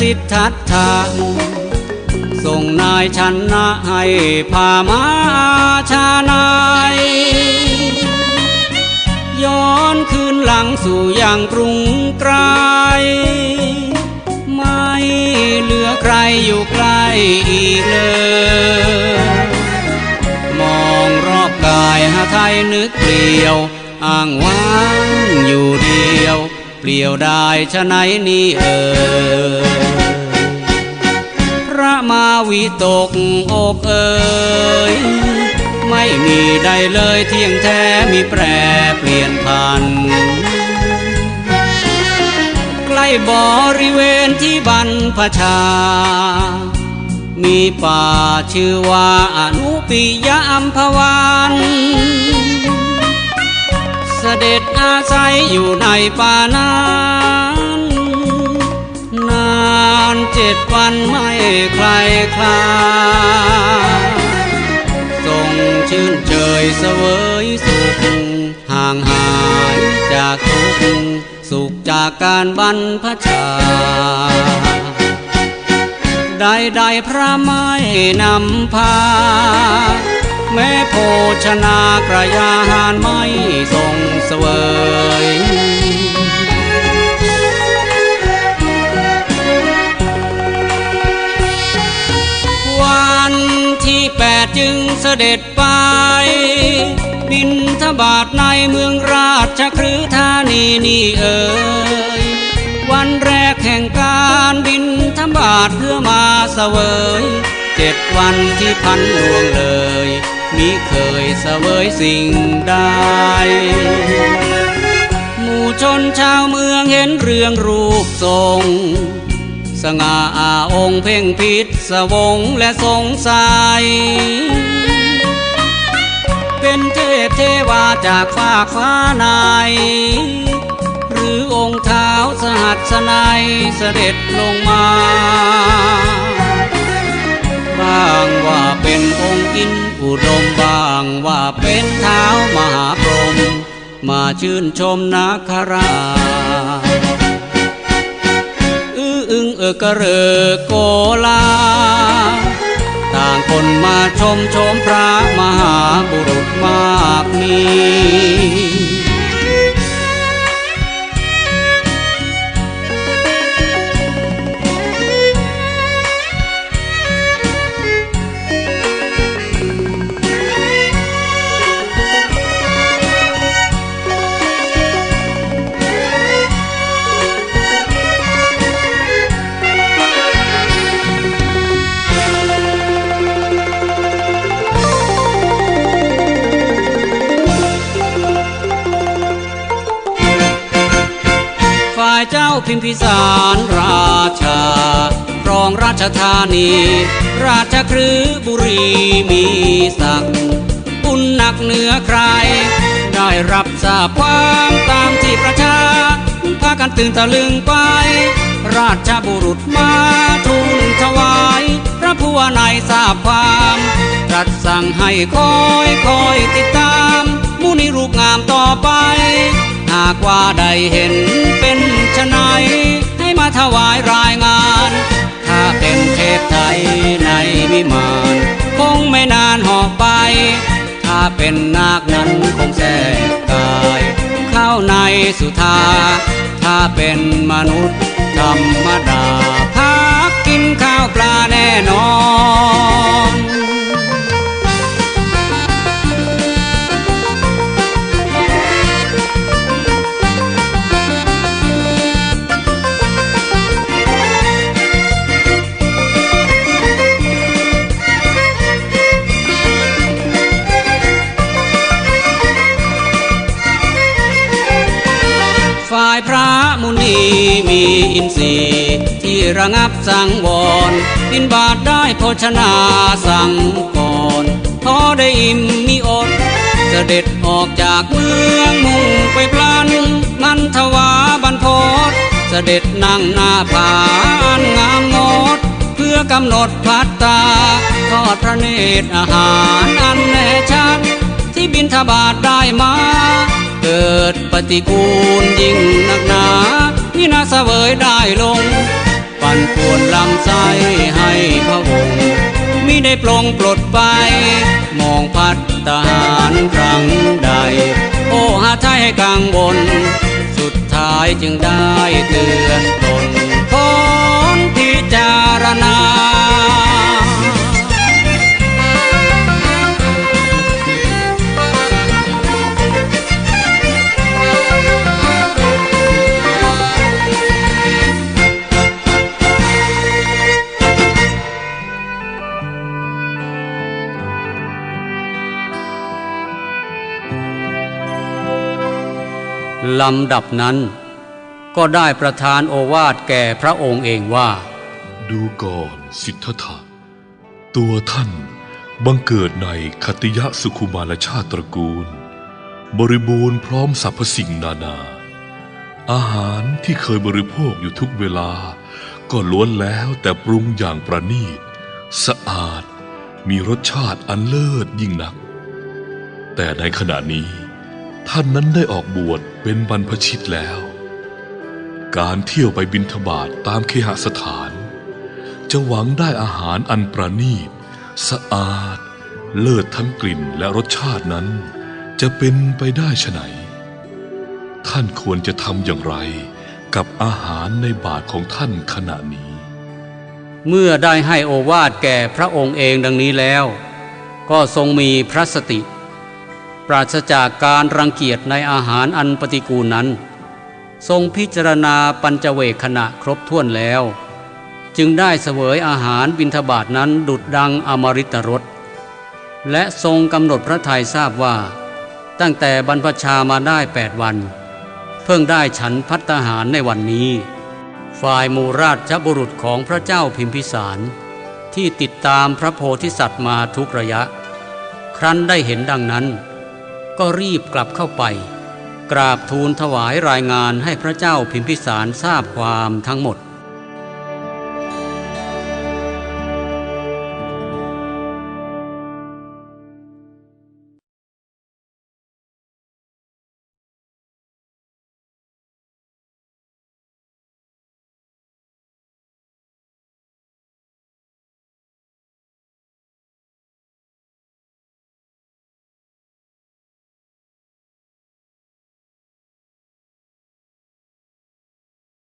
สิทธัตถะส่งนายชันนะให้พามาชานายย้อนคืนหลังสู่อย่างกรุงไกลไม่เหลือใครอยู่ใกล้อีกเลยมองรอบกายหาไทยนึกเปลี่ยว อ้างว้างอยู่เดียว เปลี่ยวได้ชะไหนนี่เออพระมาวิตกอกเอ่ยไม่มีใดเลยเที่ยงแท้มีแปรเปลี่ยนพัน ใกล้บริเวณที่บรรพชา มีป่าชื่อว่าอนุปิยะอัมพวัน ด็จอาศัยอยู่ในป่านั้นนานเจ็ดวันไม่ใครคลาทรงชื่นเจยเสวยสุข ห่างหายจากทุกข์สุขจากการบรรพชา ใดๆพระไม่นำพา แม้โภชนากระยาหารไม่ทรงเสวยวันที่แปดจึงเสด็จไปบินทบาทในเมืองราชคฤธานีนี่เอ่ยวันแรกแห่งการบินทบาทเพื่อมาเสวย เจ็ดวันที่พันลวงเลย มิเคยเสวยสิ่งใดหมู่ชนชาวเมืองเห็นเรื่องรูปทรง สง่าอาองเพ่งพิษสวงและสงสัย เป็นเทพเทวาจากฟากฟ้าในหรือองค์เท้าสหัสนัยเสด็จลงมาางว่าเป็นองค์อินอุดมบางว่าเป็นเท้ามหาพรหมมาชื่นชมนาคราอื้ออึงเออกระเรอโกลา ต่างคนมาชมชมพระมหาบุรุษมากมี พิมพิสารราชา ครองราชธานี ราชครือบุรีมีศักดิ์อุ่นหนักเหนือใคร ได้รับทราบความตามที่ประชาพากันตื่นตะลึงไป ราชบุรุษมาทูลถวาย พระผู้ว่านายทราบความตรัสสั่งให้คอยคอยติดตาม มุนีรูปงามต่อไป หากว่าได้เห็น ถวายรายงาน ถ้าเป็นเทพไทยในวิมานคงไม่นานหอกไป ถ้าเป็นนาคนั้นคงแทรกกาย เข้าในสุธา ถ้าเป็นมนุษย์ธรรมดาพักกินข้าวปลาแน่นอนายพระมุนีมีอินทรีย์ที่ระงับสังวรบินบาทได้โภชนาสังก่อนพอได้อิ่มมีอดเสด็จออกจากเมืองมุ่งไปพลัน มันทวาบรรพตเสด็จนั่งหน้าผานงามงดเพื่อกำหนดพัตตาทอดพระเนตรอาหารอันแน่ชัดที่บินทบาทได้มา เกิดปฏิกูลยิ่งหนักหนาวินาเสวยได้ลง ปั่นป่วนลำไส้ให้พะวงมิได้ปลงปลดไป มองพัดทหารครั้งใด โอ้หาไทยให้กังวล สุดท้ายจึงได้เตือนตนคนพิจารณา ลำดับนั้น ก็ได้ประทานโอวาทแก่พระองค์เองว่า ดูก่อนสิทธัตถะตัวท่านบังเกิดในคติยะสุขุมารชาติตระกูล บริบูรณ์พร้อมสรรพสิ่งนานา อาหารที่เคยบริโภคอยู่ทุกเวลา ก็ล้วนแล้วแต่ปรุงอย่างประณีต สะอาดมีรสชาติอันเลิศยิ่งนัก แต่ในขณะนี้ ท่านนั้นได้ออกบวชเป็นบรรพชิตแล้ว การเที่ยวไปบินทบาทตามเคหสถาน จะหวังได้อาหารอันประณีต สะอาด เลิศทั้งกลิ่นและรสชาตินั้น จะเป็นไปได้ฉไหนท่านควรจะทำอย่างไรกับอาหารในบาทของท่านขณะนี้ เมื่อได้ให้โอวาทแก่พระองค์เองดังนี้แล้ว ก็ทรงมีพระสติ ปราศจากการรังเกียจในอาหารอันปฏิกูลนั้น ทรงพิจารณาปัญจเวกขณะครบถ้วนแล้ว จึงได้เสวยอาหารบิณฑบาตนั้นดุดดังอมฤตรสและทรงกำหนดพระทัยทราบว่า ตั้งแต่บรรพชามาได้แปดวัน เพิ่งได้ฉันพัตหารในวันนี้ ฝ่ายมูราชบุรุษของพระเจ้าพิมพิสาร ที่ติดตามพระโพธิสัตว์มาทุกระยะ ครั้นได้เห็นดังนั้น ก็รีบกลับเข้าไป กราบทูลถวายรายงานให้พระเจ้าพิมพิสารทราบความทั้งหมด